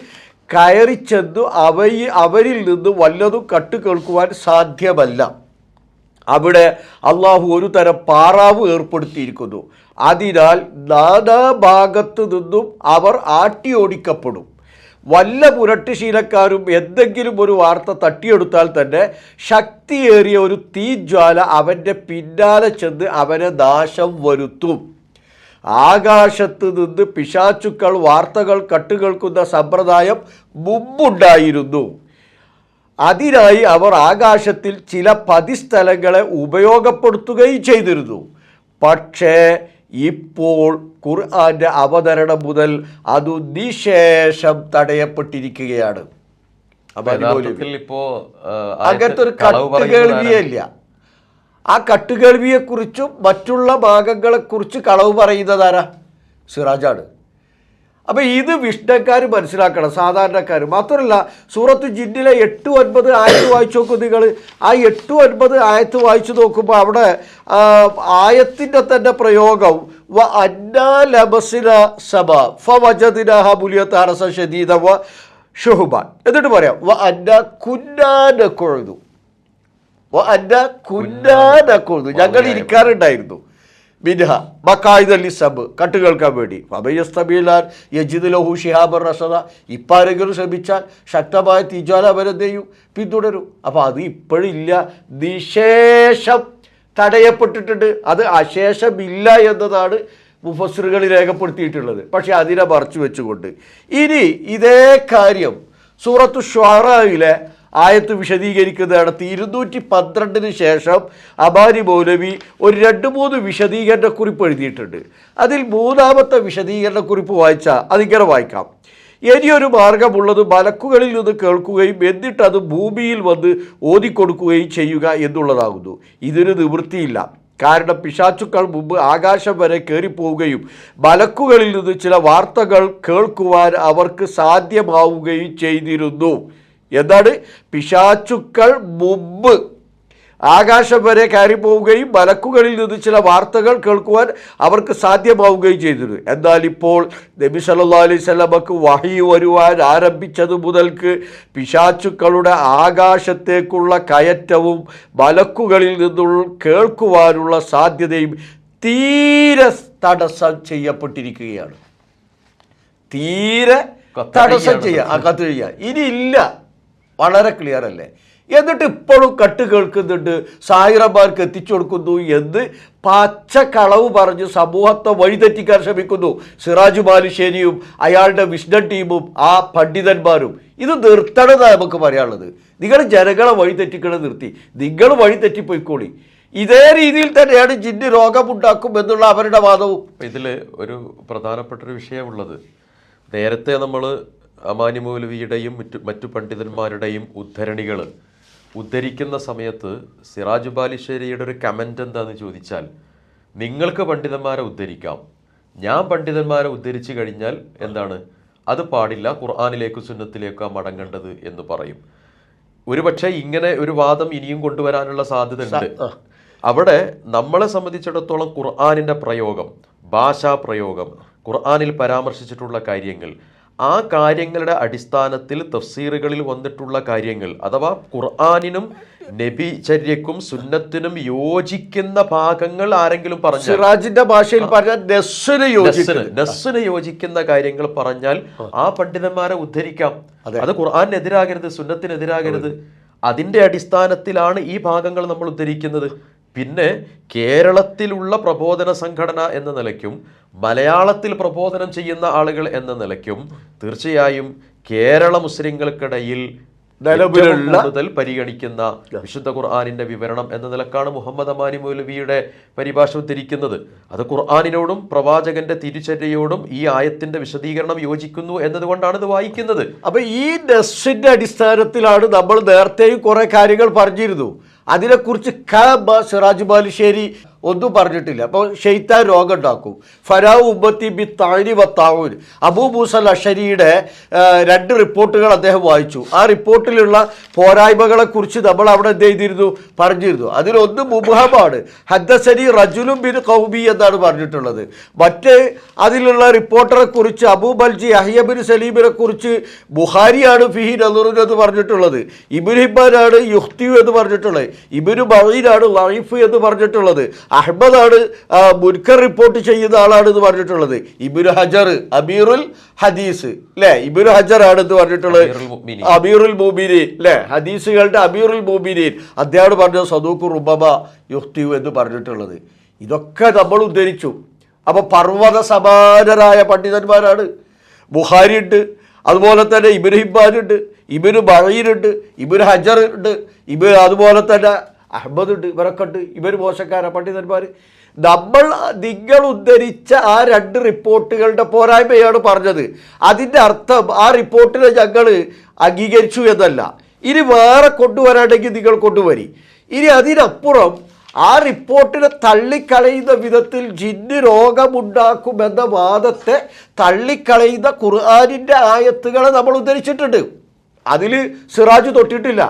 കയറിച്ചെന്നു അവയി അവരിൽ നിന്ന് വല്ലതും കട്ട് കേൾക്കുവാൻ സാധ്യമല്ല. അവിടെ അള്ളാഹു ഒരു തരം പാറാവ് ഏർപ്പെടുത്തിയിരിക്കുന്നു. അതിനാൽ നാനാഭാഗത്തു നിന്നും അവർ ആട്ടിയോടിക്കപ്പെടും. വല്ല പുരട്ടിശീലക്കാരും എന്തെങ്കിലും ഒരു വാർത്ത തട്ടിയെടുത്താൽ തന്നെ ശക്തിയേറിയ ഒരു തീജ്വാല അവന്റെ പിന്നാലെ ചെന്ന് അവനെ നാശം വരുത്തും. ആകാശത്ത് നിന്ന് പിശാച്ചുക്കൾ വാർത്തകൾ കട്ടുകൾക്കുന്ന സമ്പ്രദായം മുമ്പുണ്ടായിരുന്നു. അതിനായി അവർ ആകാശത്തിൽ ചില പതിസ്ഥലങ്ങളെ ഉപയോഗപ്പെടുത്തുകയും ചെയ്തിരുന്നു. പക്ഷേ ഇപ്പോൾ ഖുർആാന്റെ അവതരണം മുതൽ അത് നിശേഷം തടയപ്പെട്ടിരിക്കുകയാണ്. അപ്പൊ യഥാർത്ഥത്തിൽ ഇപ്പോ ആ, അങ്ങനത്തെ ഒരു ആയത്ത് കളവ് പറയുന്നത് കട്ടുകേൾവിയേ ഇല്ല. ആ കട്ടുകേൾവിയെക്കുറിച്ചും മറ്റുള്ള ഭാഗങ്ങളെക്കുറിച്ച് കളവ് പറയുന്നതാരാ സിറാജാണ്. അപ്പം ഇത് വിഷ്ണക്കാർ മനസ്സിലാക്കണം സാധാരണക്കാർ മാത്രമല്ല സൂറത്ത് ജിന്നിലെ എട്ട് ഒൻപത് ആയത്ത് വായിച്ചു നോക്കും നിങ്ങൾ ആ എട്ട് ഒൻപത് ആയത്ത് വായിച്ചു നോക്കുമ്പോൾ അവിടെ ആയത്തിന്റെ തന്നെ പ്രയോഗം വ അന്നാ ലബസിന സബ ഫ വജദിന ഷദീദ വ ഷുഹുബാൻ. എന്നിട്ട് പറയാം വ അന്ന കുന്നാന കൊഴുതു അന്ന കുന്നാനക്കൊഴുതു ഞങ്ങൾ ഇരിക്കാറുണ്ടായിരുന്നു. മിൻഹ മക്കായുധല്ലി സബ് കട്ട് കേൾക്കാൻ വേണ്ടി. അഭയസ്തബീലാൻ യജിദ് ലഹു ഷിഹാബർ റസദ. ഇപ്പം ആരെങ്കിലും ശ്രമിച്ചാൽ ശക്തമായ തീജ്വാല അവരെന്ത് പിന്തുടരും. അപ്പോൾ അത് ഇപ്പോഴില്ല നിശേഷം തടയപ്പെട്ടിട്ടുണ്ട്. അത് അശേഷമില്ല എന്നതാണ് മുഫസ്സറുകൾ രേഖപ്പെടുത്തിയിട്ടുള്ളത്. പക്ഷേ അതിനെ മറച്ചു വെച്ചുകൊണ്ട്. ഇനി ഇതേ കാര്യം സൂറത്തു ഷ്വാറയിലെ ആയത്ത് വിശദീകരിക്കുന്നിടത്ത് ഇരുന്നൂറ്റി പന്ത്രണ്ടിന് ശേഷം അബാരി മൗലവി ഒരു രണ്ട് മൂന്ന് വിശദീകരണക്കുറിപ്പ് എഴുതിയിട്ടുണ്ട്. അതിൽ മൂന്നാമത്തെ വിശദീകരണക്കുറിപ്പ് വായിച്ചാൽ അതിങ്ങനെ വായിക്കാം. ഇനിയൊരു മാർഗമുള്ളത് മലക്കുകളിൽ നിന്ന് കേൾക്കുകയും എന്നിട്ട് അത് ഭൂമിയിൽ വന്ന് ഓതിക്കൊടുക്കുകയും ചെയ്യുക എന്നുള്ളതാകുന്നു. ഇതിന് നിവൃത്തിയില്ല. കാരണം പിശാച്ചുക്കൾ മുമ്പ് ആകാശം വരെ കയറിപ്പോവുകയും മലക്കുകളിൽ നിന്ന് ചില വാർത്തകൾ കേൾക്കുവാൻ അവർക്ക് സാധ്യമാവുകയും ചെയ്തിരുന്നു. എന്താണ്? പിശാച്ചുക്കൾ മുമ്പ്. ആകാശം വരെ കയറിപ്പോവുകയും മലക്കുകളിൽ നിന്ന് ചില വാർത്തകൾ കേൾക്കുവാൻ അവർക്ക് സാധ്യമാവുകയും ചെയ്തിരുന്നു എന്നാൽ ഇപ്പോൾ നബി സല്ലാ അലൈഹി സ്വലമക്ക് വഹി വരുവാൻ ആരംഭിച്ചത് മുതൽക്ക് പിശാച്ചുക്കളുടെ ആകാശത്തേക്കുള്ള കയറ്റവും മലക്കുകളിൽ നിന്നുള്ള കേൾക്കുവാനുള്ള സാധ്യതയും തീരെ തടസ്സം ചെയ്യപ്പെട്ടിരിക്കുകയാണ്. തീരെ തടസ്സം ചെയ്യുക ആ കത്ത് ചെയ്യുക ഇനി ഇല്ല. വളരെ ക്ലിയർ അല്ലേ? എന്നിട്ട് ഇപ്പോഴും കട്ട് കേൾക്കുന്നുണ്ട്. സായിറന്മാർക്ക് എത്തിച്ചു കൊടുക്കുന്നു എന്ന് കളവ് പറഞ്ഞ് സമൂഹത്തെ വഴിതെറ്റിക്കാൻ ശ്രമിക്കുന്നു. സിറാജ് ബാലുശ്ശേരിയും അയാളുടെ വിഷ്ണൻ ടീമും ആ പണ്ഡിതന്മാരും. ഇത് നിർത്തണമെന്നാണ് നമുക്ക് പറയാനുള്ളത്. നിങ്ങൾ ജനങ്ങളെ വഴിതെറ്റിക്കണത് നിർത്തി. നിങ്ങൾ വഴിതെറ്റിപ്പോയിക്കോളി. ഇതേ രീതിയിൽ തന്നെയാണ് ജിന്ന് രോഗമുണ്ടാക്കും എന്നുള്ള അവരുടെ വാദവും. ഇതിൽ ഒരു പ്രധാനപ്പെട്ട ഒരു വിഷയമുള്ളത്. നേരത്തെ നമ്മൾ അമാനി മൗലവിയുടെയും മറ്റു മറ്റു പണ്ഡിതന്മാരുടെയും ഉദ്ധരണികൾ ഉദ്ധരിക്കുന്ന സമയത്ത് സിറാജ് ബാലിശ്ശേരിയുടെ ഒരു കമന്റ് എന്താണെന്ന് ചോദിച്ചാൽ നിങ്ങൾക്ക് പണ്ഡിതന്മാരെ ഉദ്ധരിക്കാം. ഞാൻ പണ്ഡിതന്മാരെ ഉദ്ധരിച്ചു കഴിഞ്ഞാൽ എന്താണ്? അത് പാടില്ല. ഖുർആാനിലേക്കും സുന്നത്തിലേക്കോ മടങ്ങേണ്ടത് എന്ന് പറയും. ഒരുപക്ഷെ ഇങ്ങനെ ഒരു വാദം ഇനിയും കൊണ്ടുവരാനുള്ള സാധ്യത ഉണ്ട് അവിടെ നമ്മളെ സംബന്ധിച്ചിടത്തോളം ഖുർആാനിന്റെ പ്രയോഗം ഭാഷാ പ്രയോഗം ഖുർആാനിൽ പരാമർശിച്ചിട്ടുള്ള കാര്യങ്ങൾ ആ കാര്യങ്ങളുടെ അടിസ്ഥാനത്തിൽ തഫ്സീറുകളിൽ വന്നിട്ടുള്ള കാര്യങ്ങൾ അഥവാ ഖുർആാനിനും നബിചര്യക്കും സുന്നത്തിനും യോജിക്കുന്ന ഭാഗങ്ങൾ ആരെങ്കിലും പറഞ്ഞു സിറാജിന്റെ ഭാഷയിൽ പറഞ്ഞാൽ യോജിക്കുന്ന കാര്യങ്ങൾ പറഞ്ഞാൽ ആ. പണ്ഡിതന്മാരെ ഉദ്ധരിക്കാം. അത്. ഖുർആാനെതിരാകരുത് സുന്നത്തിനെതിരാകരുത്. അതിന്റെ അടിസ്ഥാനത്തിലാണ് ഈ ഭാഗങ്ങൾ നമ്മൾ ഉദ്ധരിക്കുന്നത്. പിന്നെ കേരളത്തിലുള്ള പ്രബോധന സംഘടന എന്ന നിലയ്ക്കും മലയാളത്തിൽ പ്രബോധനം ചെയ്യുന്ന ആളുകൾ എന്ന നിലയ്ക്കും തീർച്ചയായും കേരള മുസ്ലിങ്ങൾക്കിടയിൽ കൂടുതൽ പരിഗണിക്കുന്ന വിശുദ്ധ ഖുർആാനിന്റെ വിവരണം എന്ന നിലക്കാണ് മുഹമ്മദ് അമാനി മൗലവിയുടെ പരിഭാഷ ഉദ്ധരിക്കുന്നത്. അത് ഖുർആാനിനോടും പ്രവാചകന്റെ തിരിച്ചര്യയോടും ഈ ആയത്തിന്റെ വിശദീകരണം യോജിക്കുന്നു എന്നതുകൊണ്ടാണ് ഇത് വായിക്കുന്നത്. അപ്പൊ ഈ നെസ്സിന്റെ അടിസ്ഥാനത്തിലാണ് നമ്മൾ നേരത്തെയും കുറെ കാര്യങ്ങൾ പറഞ്ഞിരുന്നു. അതിനെക്കുറിച്ച് ബ സിറാജ് ബാലുശ്ശേരി ഒന്നും പറഞ്ഞിട്ടില്ല. അപ്പോൾ ഷെയ്ത്താൻ രോഗം ഉണ്ടാക്കും ഫരാവ് ഉമ്മത്തി ബി താനി വത്താവൂൻ അബൂ മൂസൽ അഷരിയുടെ രണ്ട് റിപ്പോർട്ടുകൾ അദ്ദേഹം വായിച്ചു. ആ റിപ്പോർട്ടിലുള്ള പോരായ്മകളെക്കുറിച്ച് നമ്മൾ അവിടെ എന്ത് ചെയ്തിരുന്നു? പറഞ്ഞിരുന്നു. അതിലൊന്ന് മുബഹമാണ്. ഹദ്ദസരി റജുലും ബിൻ കൗബി എന്നാണ് പറഞ്ഞിട്ടുള്ളത്. മറ്റ് അതിലുള്ള റിപ്പോർട്ടറെ കുറിച്ച് അബൂ ബൽജി അഹിയബിൻ സലീമിനെ കുറിച്ച് ബുഹാരിയാണ് ഫിഹി നദറുൻ എന്ന് പറഞ്ഞിട്ടുള്ളത്. ഇബിൻ ഹിബാനാണ് യുഹ്തിയു എന്ന് പറഞ്ഞിട്ടുള്ളത്. ഇബിനു ബഹീനാണ് ലൈഫ് എന്ന് പറഞ്ഞിട്ടുള്ളത്. അഹമ്മദാണ് മുൻകർ റിപ്പോർട്ട് ചെയ്യുന്ന ആളാണ് എന്ന് പറഞ്ഞിട്ടുള്ളത്. ഇബിനു ഹജർ അബീറുൽ ഹദീസ് അല്ലേ ഇബിനു ഹജർ ആണ് എന്ന് പറഞ്ഞിട്ടുള്ളത്. അബീറുൽ. അമീറുൽ മുബിനീൻ അല്ലേ ഹദീസുകളുടെ അബീറുൽ മുബിനീൻ അദ്ദേഹം പറഞ്ഞത് സദൂഖു റുബബ യുഹ്തിയു എന്ന് പറഞ്ഞിട്ടുള്ളത്. ഇതൊക്കെ നമ്മൾ ഉദ്ധരിച്ചു. അപ്പോൾ പർവത സമാനരായ പണ്ഡിതന്മാരാണ്. ബുഹാരി ഉണ്ട് അതുപോലെ തന്നെ ഇബിന് ഹിബാനുണ്ട് ഇബിന് ബഹീനുണ്ട് ഇബിന് ഹജർ ഉണ്ട് ഇബ് അതുപോലെ തന്നെ അഹമ്മദ് ഉണ്ട് ഇവരൊക്കെ ഉണ്ട് ഇവർ മോശക്കാര പണ്ഡിതന്മാർ നമ്മൾ നിങ്ങൾ ഉദ്ധരിച്ച ആ രണ്ട് റിപ്പോർട്ടുകളുടെ പോരായ്മയാണ് പറഞ്ഞത്. അതിന്റെ അർത്ഥം ആ റിപ്പോർട്ടിനെ ഞങ്ങൾ അംഗീകരിച്ചു എന്നല്ല. ഇനി വേറെ കൊണ്ടുവരാണെങ്കിൽ നിങ്ങൾ കൊണ്ടുവരി. ഇനി അതിനപ്പുറം ആ റിപ്പോർട്ടിനെ തള്ളിക്കളയുന്ന വിധത്തിൽ ജിന്ന് രോഗമുണ്ടാക്കുമെന്ന വാദത്തെ തള്ളിക്കളയുന്ന ഖുർആാനിന്റെ ആയത്തുകളെ നമ്മൾ ഉദ്ധരിച്ചിട്ടുണ്ട്. അതിൽ സിറാജ് തൊട്ടിട്ടില്ല.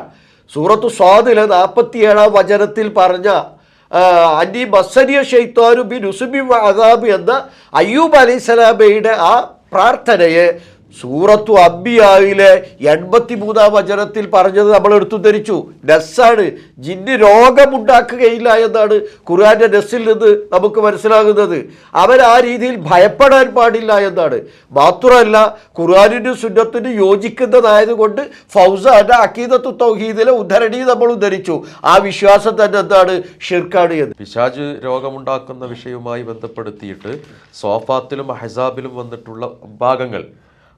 സൂറത്ത് സ്വാദിലെ നാൽപ്പത്തിയേഴാം വചനത്തിൽ പറഞ്ഞ അനി അന്നി ഷെയ്ത്താരു ഷെയ്ത്താനു ബി നുസുബി അദാബ് എന്ന അയ്യൂബ് അലൈഹിസ്സലാമയുടെ ആ പ്രാർത്ഥനയെ സൂറത്തു അബ്ബിയായിലെ എൺപത്തി മൂന്നാം വചനത്തിൽ പറഞ്ഞത് നമ്മൾ എടുത്തു ധരിച്ചു. നസ്സാണ്. ജിന്ന് രോഗമുണ്ടാക്കുകയില്ല എന്നാണ് ഖുർആാന്റെ നസ്സിൽ നിന്ന് നമുക്ക് മനസ്സിലാകുന്നത്. അവൻ ആ രീതിയിൽ ഭയപ്പെടാൻ പാടില്ല എന്നാണ്. മാത്രമല്ല ഖുർആാനിനും സുന്നത്തിനും യോജിക്കുന്നതായതുകൊണ്ട് ഫൗസാന്റെ അക്കീദത്തു തൗഹീദിലെ ഉദ്ധരണി നമ്മൾ ഉദ്ധരിച്ചു ആ വിശ്വാസം തന്നെ എന്താണ്? ഷിർക്കാണ് എന്ന്. പിശാജ് രോഗമുണ്ടാക്കുന്ന വിഷയവുമായി ബന്ധപ്പെടുത്തിയിട്ട് സോഫാത്തിലും അഹസാബിലും വന്നിട്ടുള്ള ഭാഗങ്ങൾ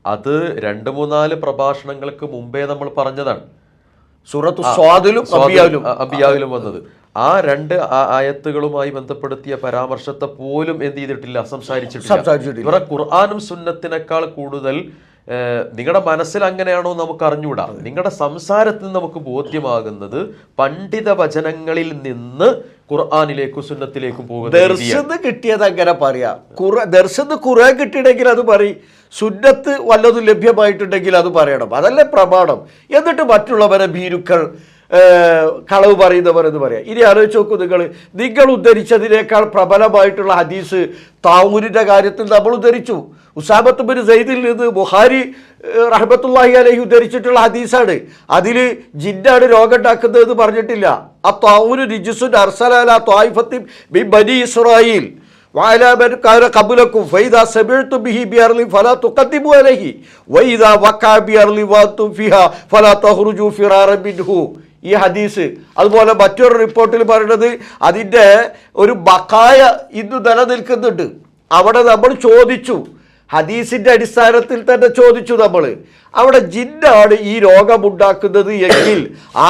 അത് രണ്ട് മൂന്നാൽ പ്രഭാഷണങ്ങൾക്ക് മുമ്പേ നമ്മൾ പറഞ്ഞതാണ്. സൂറത്ത് സ്വാദിലും അബിയാവിലും. വന്നത്. ആ രണ്ട് ആയത്തുകളുമായി ബന്ധപ്പെടുത്തിയ പരാമർശത്തെ പോലും എന്ത് ചെയ്തിട്ടില്ല സംസാരിച്ചിട്ടില്ല. ഇവരെ ഖുർആാനും സുന്നത്തിനേക്കാൾ കൂടുതൽ നിങ്ങളുടെ മനസ്സിൽ അങ്ങനെയാണോ നമുക്ക് അറിഞ്ഞുകൂടാ നിങ്ങളുടെ സംസാരത്തിൽ നമുക്ക് ബോധ്യമാകുന്നത് പണ്ഡിത വചനങ്ങളിൽ നിന്ന് ഖുർആാനിലേക്കും സുന്നത്തിലേക്കും പോകുന്നത്. ദർശന്ന് കിട്ടിയത് അങ്ങനെ പറയാം. കുറ ദർശന്ന് കുറെ കിട്ടിയിട്ടെങ്കിൽ അത് പറയും സുന്നത്ത് വല്ലതും ലഭ്യമായിട്ടുണ്ടെങ്കിൽ അത് പറയണം. അതല്ലേ പ്രമാണം. എന്നിട്ട് മറ്റുള്ളവരെ ഭീരുക്കൾ കളവ് പറയുന്നവർ എന്ന് പറയാം. ഇനി ആലോചിച്ച് നോക്കൂ നിങ്ങൾ. നിങ്ങൾ ഉദ്ധരിച്ചതിനേക്കാൾ പ്രബലമായിട്ടുള്ള ഹദീസ് താവൂരിന്റെ കാര്യത്തിൽ നമ്മൾ ഉദ്ധരിച്ചു. ഉസാബത്ത് ബിൻ സെയ്ദിൽ നിന്ന് ബുഹാരി ഏർ, റഹ്മത്തുള്ളാഹി അലഹി ഉദ്ധരിച്ചിട്ടുള്ള ഹദീസാണ്. അതിൽ ജിന്നാണ് രോഗം ഉണ്ടാക്കുന്നതെന്ന് പറഞ്ഞിട്ടില്ല. ഈ ഹദീസ് അതുപോലെ മറ്റൊരു റിപ്പോർട്ടിൽ പറയുന്നത് അതിന്റെ ഒരു ബക്കായ ഇന്ന് നിലനിൽക്കുന്നുണ്ട്. അവിടെ നമ്മൾ ചോദിച്ചു ഹദീസിന്റെ അടിസ്ഥാനത്തിൽ തന്നെ ചോദിച്ചു നമ്മൾ അവിടെ ജിന്നാണ് ഈ രോഗമുണ്ടാക്കുന്നത് എങ്കിൽ ആ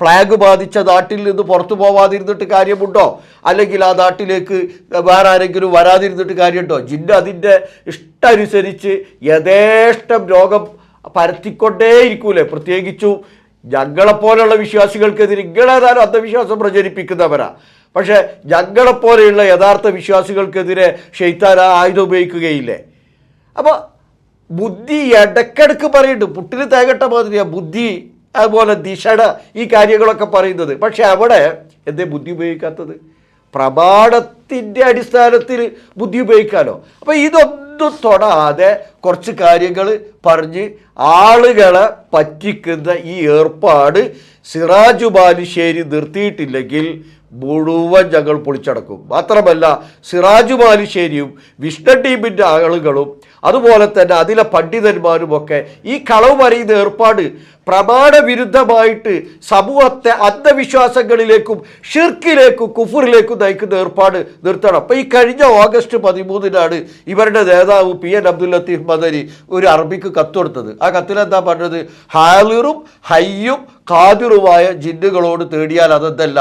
പ്ലാഗ് ബാധിച്ച നാട്ടിൽ നിന്ന് പുറത്തു പോവാതിരുന്നിട്ട് കാര്യമുണ്ടോ? അല്ലെങ്കിൽ ആ നാട്ടിലേക്ക് വേറെ ആരെങ്കിലും വരാതിരുന്നിട്ട് കാര്യമുണ്ടോ? ജിന്ന് അതിന്റെ ഇഷ്ടമനുസരിച്ച് യഥേഷ്ടം രോഗം പരത്തിക്കൊണ്ടേയിരിക്കൂലേ. പ്രത്യേകിച്ചും ഞങ്ങളെപ്പോലെയുള്ള വിശ്വാസികൾക്കെതിരെ ഇങ്ങളേതാനും അന്ധവിശ്വാസം പ്രചരിപ്പിക്കുന്നവരാ. പക്ഷേ ഞങ്ങളെപ്പോലെയുള്ള യഥാർത്ഥ വിശ്വാസികൾക്കെതിരെ ഷെയ്ത്താൻ ആ ആയുധം ഉപയോഗിക്കുകയില്ലേ? അപ്പോൾ ബുദ്ധി ഇടയ്ക്കിടക്ക് പറയുന്നുണ്ട്. പുട്ടിന് തേകട്ട മാതിരിയാ ബുദ്ധി അതുപോലെ ദിഷട ഈ കാര്യങ്ങളൊക്കെ പറയുന്നത്. പക്ഷെ അവിടെ എന്തേ ബുദ്ധി ഉപയോഗിക്കാത്തത്? പ്രമാണത്തിന്റെ അടിസ്ഥാനത്തിൽ ബുദ്ധി ഉപയോഗിക്കാമല്ലോ അപ്പോൾ ഇതൊന്നും തൊടാതെ കുറച്ച് കാര്യങ്ങൾ പറഞ്ഞ് ആളുകളെ പറ്റിക്കുന്ന ഈ ഏർപ്പാട് സിറാജു ബാലുശ്ശേരി നിർത്തിയിട്ടില്ലെങ്കിൽ മുഴുവൻ ഞങ്ങൾ പൊളിച്ചടക്കും. മാത്രമല്ല സിറാജു മാലിശ്ശേരിയും വിഷ്ണു ടീമിന്റെ ആളുകളും അതുപോലെ തന്നെ അതിലെ പണ്ഡിതന്മാരുമൊക്കെ ഈ കളവ് പറയുന്ന ഏർപ്പാട് പ്രമാണവിരുദ്ധമായിട്ട് സമൂഹത്തെ അന്ധവിശ്വാസങ്ങളിലേക്കും ഷിർക്കിലേക്കും കുഫറിലേക്കും നയിക്കുന്ന ഏർപ്പാട് നിർത്തണം. അപ്പം ഈ കഴിഞ്ഞ ഓഗസ്റ്റ് പതിമൂന്നിനാണ് ഇവരുടെ നേതാവ് പി എൻ അബ്ദുൽ ലത്തീഫ് മദനി ഒരു അറബിക്ക് കത്ത് കൊടുത്തത് ആ കത്തിലെന്താ പറഞ്ഞത്? ഹാലിറും ഹയ്യും കാതിറുമായ ജിന്നുകളോട് തേടിയാൽ അതെന്തല്ല?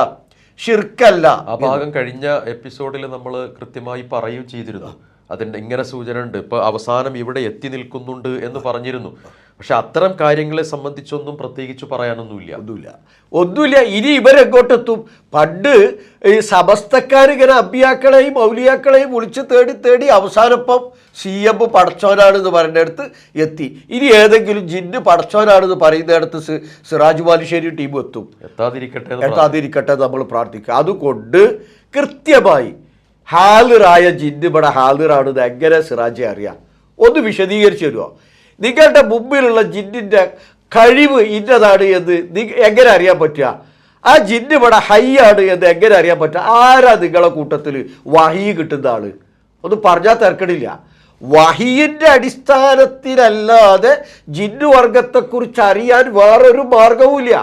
ഷിർക്കല്ല ആ ഭാഗം കഴിഞ്ഞ എപ്പിസോഡിൽ നമ്മൾ കൃത്യമായി പറയുകയും ചെയ്തിരുന്നു. അതിന്റെ ഇങ്ങനെ സൂചന ഉണ്ട് ഇപ്പോൾ അവസാനം ഇവിടെ എത്തി നിൽക്കുന്നുണ്ട് എന്ന് പറഞ്ഞിരുന്നു. പക്ഷെ അത്തരം കാര്യങ്ങളെ സംബന്ധിച്ചൊന്നും പ്രത്യേകിച്ച് പറയാനൊന്നുമില്ല. ഒന്നുമില്ല. ഒന്നുമില്ല. ഇനി ഇവരെങ്ങോട്ടെത്തും പണ്ട് ഈ സമസ്തക്കാരിങ്ങനെ അബിയാക്കളെയും മൗലിയാക്കളെയും വിളിച്ച് തേടി തേടി അവസാനപ്പം സി എം പടച്ചോനാണെന്ന് പറയുന്നിടത്ത് എത്തി. ഇനി ഏതെങ്കിലും ജിന്ന് പടച്ചോനാണെന്ന് പറയുന്നിടത്ത് സി- സിറാജ് ബാലുശ്ശേരി ടീം എത്തും. എത്താതിരിക്കട്ടെ എത്താതിരിക്കട്ടെ നമ്മൾ പ്രാർത്ഥിക്കുക. അതുകൊണ്ട് കൃത്യമായി ഹാലിറായ ജിന്ന് ഇവിടെ ഹാലിറാണെന്ന് എങ്ങനെ സിറാജെ അറിയാം? ഒന്ന് വിശദീകരിച്ചു തരുമോ നിങ്ങളുടെ മുമ്പിലുള്ള ജിന്നിന്റെ കഴിവ് ഇന്നതാണ് എന്ന് എങ്ങനെ അറിയാൻ പറ്റുക? ആ ജിന്ന് ഇവിടെ ഹൈ ആണ് എന്ന് എങ്ങനെ അറിയാൻ പറ്റുക? ആരാ നിങ്ങളെ കൂട്ടത്തിൽ വഹി കിട്ടുന്ന ആൾ? ഒന്ന് പറഞ്ഞാൽ തിരക്കണില്ല വഹിയിന്റെ അടിസ്ഥാനത്തിലല്ലാതെ ജിന്ന് വർഗത്തെക്കുറിച്ച് അറിയാൻ വേറൊരു മാർഗവുമില്ല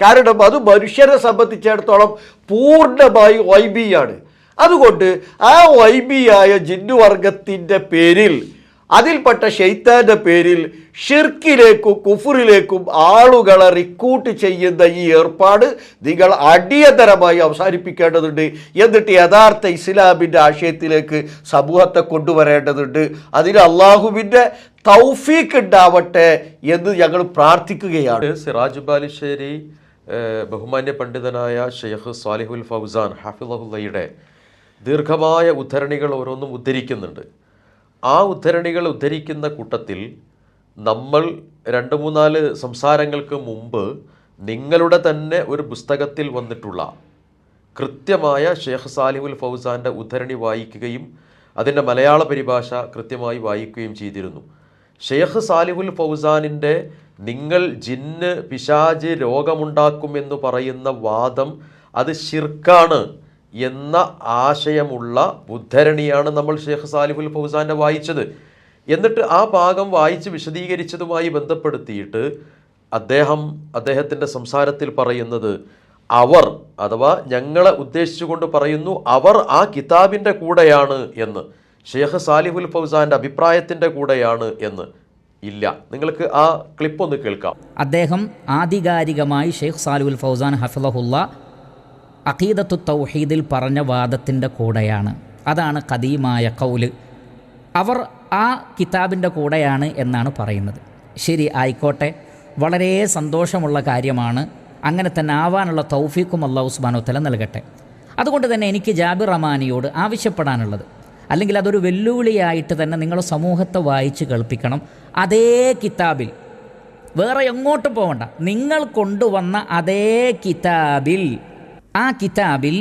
കാരണം അത് മനുഷ്യരെ സംബന്ധിച്ചിടത്തോളം പൂർണമായി വൈബിയാണ് അതുകൊണ്ട് ആ വൈബിയായ ജിന്നുവർഗത്തിന്റെ പേരിൽ അതിൽപ്പെട്ട ഷെയ്ത്താന്റെ പേരിൽ ഷിർക്കിലേക്കും കുഫറിലേക്കും ആളുകളെ റിക്രൂട്ട് ചെയ്യുന്ന ഈ ഏർപ്പാട് നിങ്ങൾ അടിയന്തരമായി അവസാനിപ്പിക്കേണ്ടതുണ്ട് എന്നിട്ട് യഥാർത്ഥ ഇസ്ലാമിന്റെ ആശയത്തിലേക്ക് സമൂഹത്തെ കൊണ്ടുവരേണ്ടതുണ്ട്. അതിന് അള്ളാഹുവിന്റെ തൗഫീഖ് ഉണ്ടാവട്ടെ എന്ന് ഞങ്ങൾ പ്രാർത്ഥിക്കുകയാണ്. സിറാജ് ബാലുശ്ശേരി ബഹുമാന്യ പണ്ഡിതനായ ഷെയ്ഖ് സാലിഹുൽ ഫൗസാൻ ഹാഫിളഹുല്ലയുടെ ദീർഘമായ ഉദ്ധരണികൾ ഓരോന്നും ഉദ്ധരിക്കുന്നുണ്ട്. ആ ഉദ്ധരണികൾ ഉദ്ധരിക്കുന്ന കൂട്ടത്തിൽ നമ്മൾ രണ്ട് മൂന്നാൽ സംസാരങ്ങൾക്ക് മുമ്പ് നിങ്ങളുടെ തന്നെ ഒരു പുസ്തകത്തിൽ വന്നിട്ടുള്ള കൃത്യമായ ഷേഖ് സാലിഹുൽ ഫൗസാന്റെ ഉദ്ധരണി വായിക്കുകയും അതിന്റെ മലയാള പരിഭാഷ കൃത്യമായി വായിക്കുകയും ചെയ്തിരുന്നു. ഷെയ്ഖ് സാലിഹുൽ ഫൗസാനിന്റെ നിങ്ങൾ ജിന്ന് പിശാജ് രോഗമുണ്ടാക്കുമെന്ന് പറയുന്ന വാദം അത് ഷിർക്കാണ് എന്ന ആശയമുള്ള ഉദ്ധരണിയാണ് നമ്മൾ ഷെയ്ഖ് സാലിഫുൽ ഫൗസാന്റെ വായിച്ചത്. എന്നിട്ട് ആ ഭാഗം വായിച്ച് വിശദീകരിച്ചതുമായി ബന്ധപ്പെടുത്തിയിട്ട് അദ്ദേഹം അദ്ദേഹത്തിന്റെ സംസാരത്തിൽ പറയുന്നത് അവർ അഥവാ ഞങ്ങളെ ഉദ്ദേശിച്ചുകൊണ്ട് പറയുന്നു അവർ ആ കിതാബിന്റെ കൂടെയാണ് എന്ന്. ഷെയ്ഖ് സാലിഹുൽ ഫൗസാന്റെ അഭിപ്രായത്തിന്റെ കൂടെയാണ് എന്ന്. ഇല്ല. നിങ്ങൾക്ക് ആ ക്ലിപ്പ് ഒന്ന് കേൾക്കാം. അദ്ദേഹം ആധികാരികമായി ഷെയ്ഖ് സാലുൽ ഫൗസാൻ ഹഫിളഹുല്ല അഖീദത്തു തൗഹീദിൽ പറഞ്ഞ വാദത്തിന്റെ കൂടെയാണ്. അതാണ് കദീമായ കൗൽ അവർ ആ കിതാബിന്റെ കൂടെയാണ് എന്നാണ് പറയുന്നത്. ശരി ആയിക്കോട്ടെ. വളരെ സന്തോഷമുള്ള കാര്യമാണ്. അങ്ങനെ തന്നെ ആവാനുള്ള തൗഫീഖും അള്ളാഹു സുബാനോ തല നൽകട്ടെ. അതുകൊണ്ട് തന്നെ എനിക്ക് ജാബിർ റഹ്മാനിയോട് ആവശ്യപ്പെടാനുള്ളത്. അല്ലെങ്കിൽ അതൊരു വെല്ലുവിളിയായിട്ട് തന്നെ നിങ്ങൾ സമൂഹത്തെ വായിച്ച് കേൾപ്പിക്കണം. അതേ കിതാബിൽ. വേറെ എങ്ങോട്ടും പോകണ്ട നിങ്ങൾ കൊണ്ടുവന്ന അതേ കിതാബിൽ ആ കിതാബിൽ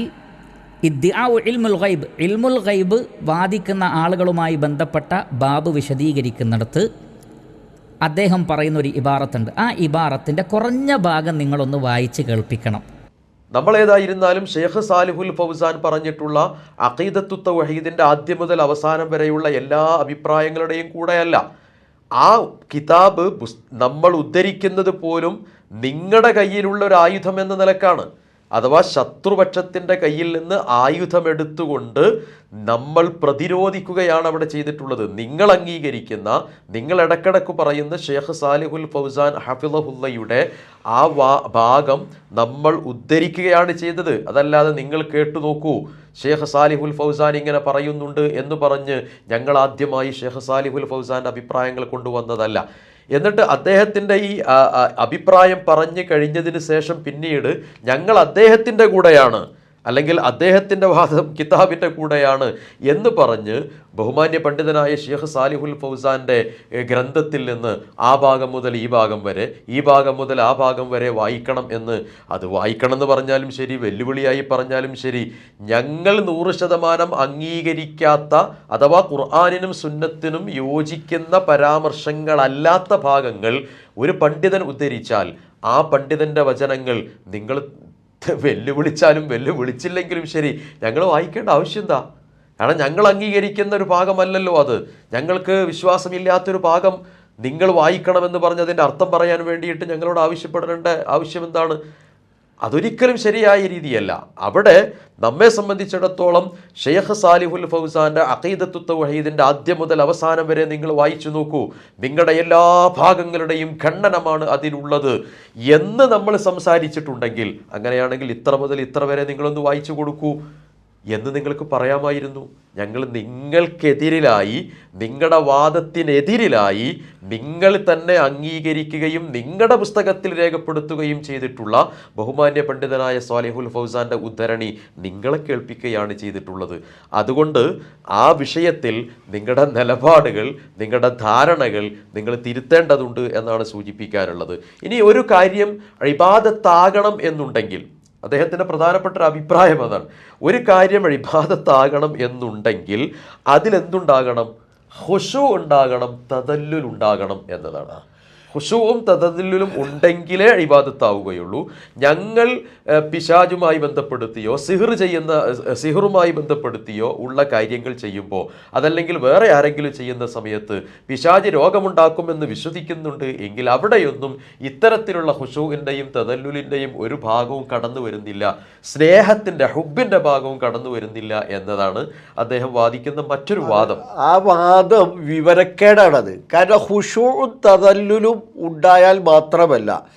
ഇദ്ദിആഉ ഇൽമുൽ ഗൈബ് ഇൽമുൽ ഗൈബ് വാദിക്കുന്ന ആളുകളുമായി ബന്ധപ്പെട്ട ബാബ് വിശദീകരിക്കുന്നിടത്ത് അദ്ദേഹം പറയുന്ന ഒരു ഇബാറത്തുണ്ട്. ആ ഇബാറത്തിന്റെ കുറഞ്ഞ ഭാഗം നിങ്ങളൊന്ന് വായിച്ച് കേൾപ്പിക്കണം. നമ്മൾ ഏതായിരുന്നാലും ഷെയ്ഖ് സാലിഹുൽ ഫൗസാൻ പറഞ്ഞിട്ടുള്ള അഖീദത്തു തൗഹീദിന്റെ ആദ്യം മുതൽ അവസാനം വരെയുള്ള എല്ലാ അഭിപ്രായങ്ങളുടെയും കൂടെയല്ല. ആ കിതാബ് നമ്മൾ ഉദ്ധരിക്കുന്നത് പോലും നിങ്ങളുടെ കയ്യിലുള്ള ഒരു ആയുധം എന്ന നിലക്കാണ്. അഥവാ ശത്രുപക്ഷത്തിന്റെ കയ്യിൽ നിന്ന് ആയുധമെടുത്തുകൊണ്ട് നമ്മൾ പ്രതിരോധിക്കുകയാണ് അവിടെ ചെയ്തിട്ടുള്ളത്. നിങ്ങൾ അംഗീകരിക്കുന്ന നിങ്ങൾ ഇടക്കിടക്ക് പറയുന്ന ഷെയ്ഖ് സാലിഹുൽ ഫൗസാൻ ഹഫിലഹുല്ലയുടെ ആ വാ ഭാഗം നമ്മൾ ഉദ്ധരിക്കുകയാണ് ചെയ്തത്. അതല്ലാതെ നിങ്ങൾ കേട്ടു നോക്കൂ ഷേഖ് സാലിഹുൽ ഫൗസാൻ ഇങ്ങനെ പറയുന്നുണ്ട് എന്ന് പറഞ്ഞ് ഞങ്ങൾ ആദ്യമായി ഷേഖ് സാലിഹുൽ ഫൗസാന്റെ അഭിപ്രായങ്ങൾ കൊണ്ടുവന്നതല്ല. എന്നിട്ട് അദ്ദേഹത്തിന്റെ ഈ അഭിപ്രായം പറഞ്ഞു കഴിഞ്ഞതിന് ശേഷം പിന്നീട് ഞങ്ങൾ അദ്ദേഹത്തിന്റെ കൂടെയാണ്. അല്ലെങ്കിൽ അദ്ദേഹത്തിന്റെ വാദം കിതാബിന്റെ കൂടെയാണ് എന്ന് പറഞ്ഞ് ബഹുമാന്യ പണ്ഡിതനായ ഷെയ്ഖ് സാലിഹുൽ ഫൗസാന്റെ ഗ്രന്ഥത്തിൽ നിന്ന് ആ ഭാഗം മുതൽ ഈ ഭാഗം വരെ ഈ ഭാഗം മുതൽ ആ ഭാഗം വരെ വായിക്കണം എന്ന്. അത് വായിക്കണം എന്ന് പറഞ്ഞാലും ശരി വെല്ലുവിളിയായി പറഞ്ഞാലും ശരി. ഞങ്ങൾ നൂറ് ശതമാനം അംഗീകരിക്കാത്ത അഥവാ ഖുർആാനിനും സുന്നത്തിനും യോജിക്കുന്ന പരാമർശങ്ങളല്ലാത്ത ഭാഗങ്ങൾ ഒരു പണ്ഡിതൻ ഉദ്ധരിച്ചാൽ ആ പണ്ഡിതന്റെ വചനങ്ങൾ നിങ്ങൾ വെല്ലുവിളിച്ചാലും വെല്ലുവിളിച്ചില്ലെങ്കിലും ശരി ഞങ്ങൾ വായിക്കേണ്ട ആവശ്യം എന്താ? കാരണം ഞങ്ങൾ അംഗീകരിക്കുന്ന ഒരു ഭാഗമല്ലല്ലോ അത്. ഞങ്ങൾക്ക് വിശ്വാസമില്ലാത്തൊരു ഭാഗം നിങ്ങൾ വായിക്കണമെന്ന് പറഞ്ഞതിന്റെ അർത്ഥം പറയാൻ വേണ്ടിയിട്ട് ഞങ്ങളോട് ആവശ്യപ്പെടേണ്ട ആവശ്യം എന്താണ്? അതൊരിക്കലും ശരിയായ രീതിയല്ല. അവിടെ നമ്മെ സംബന്ധിച്ചിടത്തോളം ഷെയ്ഖ് സാലിഹുൽ ഫൗസാന്റെ അഖീദത്തു വഹീദിന്റെ ആദ്യം മുതൽ അവസാനം വരെ നിങ്ങൾ വായിച്ചു നോക്കൂ. നിങ്ങളുടെ എല്ലാ ഭാഗങ്ങളുടെയും ഖണ്ഡനമാണ് അതിലുള്ളത് എന്ന് നമ്മൾ സംസാരിച്ചിട്ടുണ്ടെങ്കിൽ അങ്ങനെയാണെങ്കിൽ ഇത്ര മുതൽ ഇത്ര വരെ നിങ്ങളൊന്ന് വായിച്ചു കൊടുക്കൂ. എന്ന് നിങ്ങൾക്ക് പറയാമായിരുന്നു. ഞങ്ങൾ നിങ്ങൾക്കെതിരിലായി നിങ്ങളുടെ വാദത്തിനെതിരിലായി നിങ്ങൾ തന്നെ അംഗീകരിക്കുകയും നിങ്ങളുടെ പുസ്തകത്തിൽ രേഖപ്പെടുത്തുകയും ചെയ്തിട്ടുള്ള ബഹുമാന്യ പണ്ഡിതനായ സ്വാലിഹുൽ ഫൗസാന്റെ ഉദ്ധരണി നിങ്ങളെ കേൾപ്പിക്കുകയാണ് ചെയ്തിട്ടുള്ളത്. അതുകൊണ്ട് ആ വിഷയത്തിൽ നിങ്ങളുടെ നിലപാടുകൾ നിങ്ങളുടെ ധാരണകൾ നിങ്ങൾ തിരുത്തേണ്ടതുണ്ട് എന്നാണ് സൂചിപ്പിക്കാനുള്ളത്. ഇനി ഒരു കാര്യം ഇബാദത്താകണം എന്നുണ്ടെങ്കിൽ അദ്ദേഹത്തിന്റെ പ്രധാനപ്പെട്ട ഒരു അഭിപ്രായം അതാണ്. ഒരു കാര്യം ഇബാദത്താകണം എന്നുണ്ടെങ്കിൽ അതിലെന്തുണ്ടാകണം? ഹുഷു ഉണ്ടാകണം തതല്ലുണ്ടാകണം എന്നതാണ്. ഹുഷുവും തതതിലും ഉണ്ടെങ്കിലേ ഇബാദത്താവുകയുള്ളൂ. ഞങ്ങൾ പിശാജുമായി ബന്ധപ്പെടുത്തിയോ സിഹിർ ചെയ്യുന്ന സിഹിറുമായി ബന്ധപ്പെടുത്തിയോ ഉള്ള കാര്യങ്ങൾ ചെയ്യുമ്പോൾ അതല്ലെങ്കിൽ വേറെ ആരെങ്കിലും ചെയ്യുന്ന സമയത്ത് പിശാജ് രോഗമുണ്ടാക്കുമെന്ന് വിശ്വസിക്കുന്നുണ്ട് എങ്കിൽ അവിടെയൊന്നും ഇത്തരത്തിലുള്ള ഹുഷുവിന്റെയും തതല്ലുലിന്റെയും ഒരു ഭാഗവും കടന്നു വരുന്നില്ല. സ്നേഹത്തിന്റെ ഹുബിന്റെ ഭാഗവും കടന്നു വരുന്നില്ല എന്നതാണ് അദ്ദേഹം വാദിക്കുന്ന മറ്റൊരു വാദം. ആ വാദം വിവരക്കേടാണത്. കാരണം ഹുഷുവും തതല്ലുലും ഉണ്ടായാൽ മാത്രമല്ല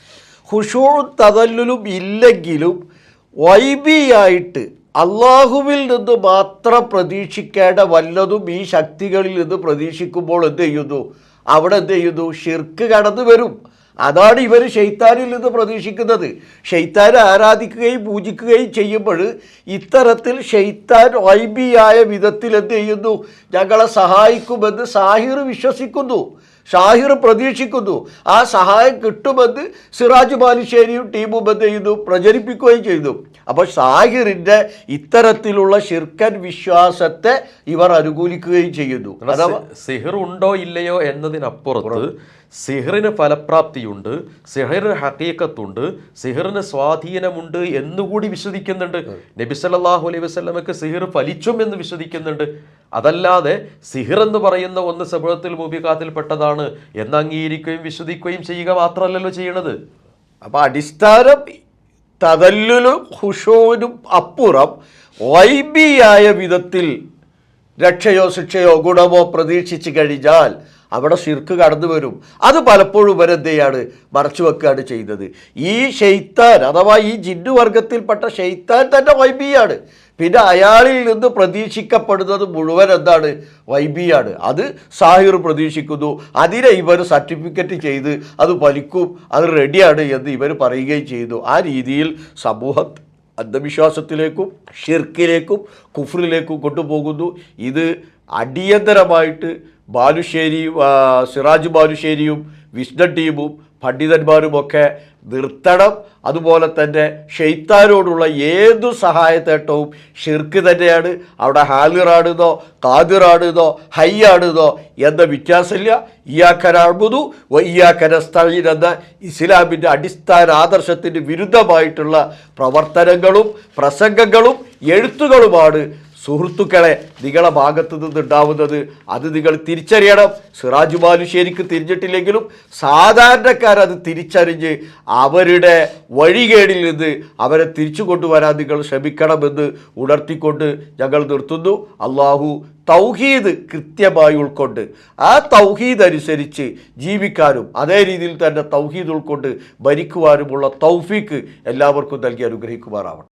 ഹുഷൂറും തതല്ലുലും ഇല്ലെങ്കിലും വൈബിയായിട്ട് അള്ളാഹുവിൽ നിന്ന് മാത്രം പ്രതീക്ഷിക്കേണ്ട വല്ലതും ഈ ശക്തികളിൽ നിന്ന് പ്രതീക്ഷിക്കുമ്പോൾ എന്ത് ചെയ്യുന്നു? അവിടെ എന്ത് ചെയ്യുന്നു? ഷിർക്ക് കടന്നു വരും. അതാണ് ഇവർ ഷെയ്ത്താനിൽ നിന്ന് പ്രതീക്ഷിക്കുന്നത്. ഷെയ്ത്താൻ ആരാധിക്കുകയും പൂജിക്കുകയും ചെയ്യുമ്പോൾ ഇത്തരത്തിൽ ഷെയ്ത്താൻ വൈബിയായ വിധത്തിൽ എന്ത് ചെയ്യുന്നു? ഞങ്ങളെ സഹായിക്കുമെന്ന് സാഹിർ വിശ്വസിക്കുന്നു. ഷാഹിർ പ്രതീക്ഷിക്കുന്നു. ആ സഹായം കിട്ടുമെന്ന് സിറാജ് ബാലുശ്ശേരിയും ടീമും എന്ത് ചെയ്യുന്നു? പ്രചരിപ്പിക്കുകയും ചെയ്തു. അപ്പോൾ ഷാഹിറിന്റെ ഇത്തരത്തിലുള്ള ശിർക്കൻ വിശ്വാസത്തെ ഇവർ അനുകൂലിക്കുകയും ചെയ്യുന്നു. സിഹിർ ഉണ്ടോ ഇല്ലയോ എന്നതിനപ്പുറത്ത് സിഹിറിന് ഫലപ്രാപ്തിയുണ്ട് സിഹറിന് ഹക്കീക്കത്തുണ്ട് സിഹറിന് സ്വാധീനമുണ്ട് എന്നുകൂടി വിശ്വസിക്കുന്നുണ്ട്. നബി സല്ലല്ലാഹു അലൈഹി വസ്ലമക്ക് സിഹിർ ഫലിച്ചും എന്ന് വിശ്വസിക്കുന്നുണ്ട്. അതല്ലാതെ സിഹിർ എന്ന് പറയുന്ന ഒന്ന് സമൂഹത്തിൽ മുബികാത്തിൽപ്പെട്ടതാണ് എന്ന് അംഗീകരിക്കുകയും വിശ്വസിക്കുകയും ചെയ്യുക മാത്രമല്ലല്ലോ ചെയ്യണത്. അപ്പൊ അടിസ്ഥാനം തതല്ലുലും ഹുഷോനും അപ്പുറം വൈബിയായ വിധത്തിൽ രക്ഷയോ ശിക്ഷയോ ഗുണമോ പ്രതീക്ഷിച്ചു കഴിഞ്ഞാൽ അവിടെ ഷിർക്ക് കടന്നു വരും. അത് പലപ്പോഴും ഇവരെന്ത് ചെയ്യാണ്? മറച്ചു വെക്കുകയാണ് ചെയ്യുന്നത്. ഈ ഷെയ്ത്താൻ അഥവാ ഈ ജിന്നു വർഗത്തിൽപ്പെട്ട ഷെയ്ത്താൻ തന്നെ വൈബിയാണ് പിന്നെ അയാളിൽ നിന്ന് പ്രതീക്ഷിക്കപ്പെടുന്നത് മുഴുവൻ എന്താണ്? വൈബിയാണ് അത് സാഹിർ പ്രതീക്ഷിക്കുന്നു. അതിനെ ഇവർ സർട്ടിഫിക്കറ്റ് ചെയ്ത് അത് പലിക്കും അത് റെഡിയാണ് എന്ന് ഇവർ പറയുകയും ചെയ്തു ആ രീതിയിൽ സമൂഹം അന്ധവിശ്വാസത്തിലേക്കും ഷിർക്കിലേക്കും കുഫറിലേക്കും കൊണ്ടുപോകുന്നു. ഇത് അടിയന്തരമായിട്ട് ബാലുശ്ശേരിയും ആ, സിറാജ് ബാലുശ്ശേരിയും വിഷ്ണു ടീമും പണ്ഡിതന്മാരുമൊക്കെ നിർത്തണം. അതുപോലെ തന്നെ ഷെയ്ത്താനോടുള്ള ഏതു സഹായത്തേട്ടവും ഷിർക്ക് തന്നെയാണ്. അവിടെ ഹാലിറാണെന്നോ കാതിറാണെന്നോ ഹൈ ആണെന്നോ എന്ന വ്യത്യാസമില്ല. ഇയാക്കനാഴ്മുതു വയ്യാക്കനസ്തീൻ എന്ന ഇസ്ലാമിന്റെ അടിസ്ഥാന ആദർശത്തിന് വിരുദ്ധമായിട്ടുള്ള പ്രവർത്തനങ്ങളും പ്രസംഗങ്ങളും എഴുത്തുകളുമാണ് സുഹൃത്തുക്കളെ നിങ്ങളെ ഭാഗത്തു നിന്നുണ്ടാവുന്നത് അത് നിങ്ങൾ തിരിച്ചറിയണം. സിറാജ് ബാലുശ്ശേരിക്ക് തിരിഞ്ഞിട്ടില്ലെങ്കിലും സാധാരണക്കാരത് തിരിച്ചറിഞ്ഞ് അവരുടെ വഴികേടിൽ നിന്ന് അവരെ തിരിച്ചു കൊണ്ടുവരാൻ നിങ്ങൾ ശ്രമിക്കണമെന്ന് ഉണർത്തിക്കൊണ്ട് ഞങ്ങൾ നിർത്തുന്നു. അള്ളാഹു തൗഹീദ് കൃത്യമായി ഉൾക്കൊണ്ട് ആ തൗഹീദ് അനുസരിച്ച് ജീവിക്കാനും അതേ രീതിയിൽ തന്നെ തൗഹീദ് ഉൾക്കൊണ്ട് ഭരിക്കുവാനുമുള്ള തൗഫീക്ക് എല്ലാവർക്കും നൽകി അനുഗ്രഹിക്കുമാറാവണം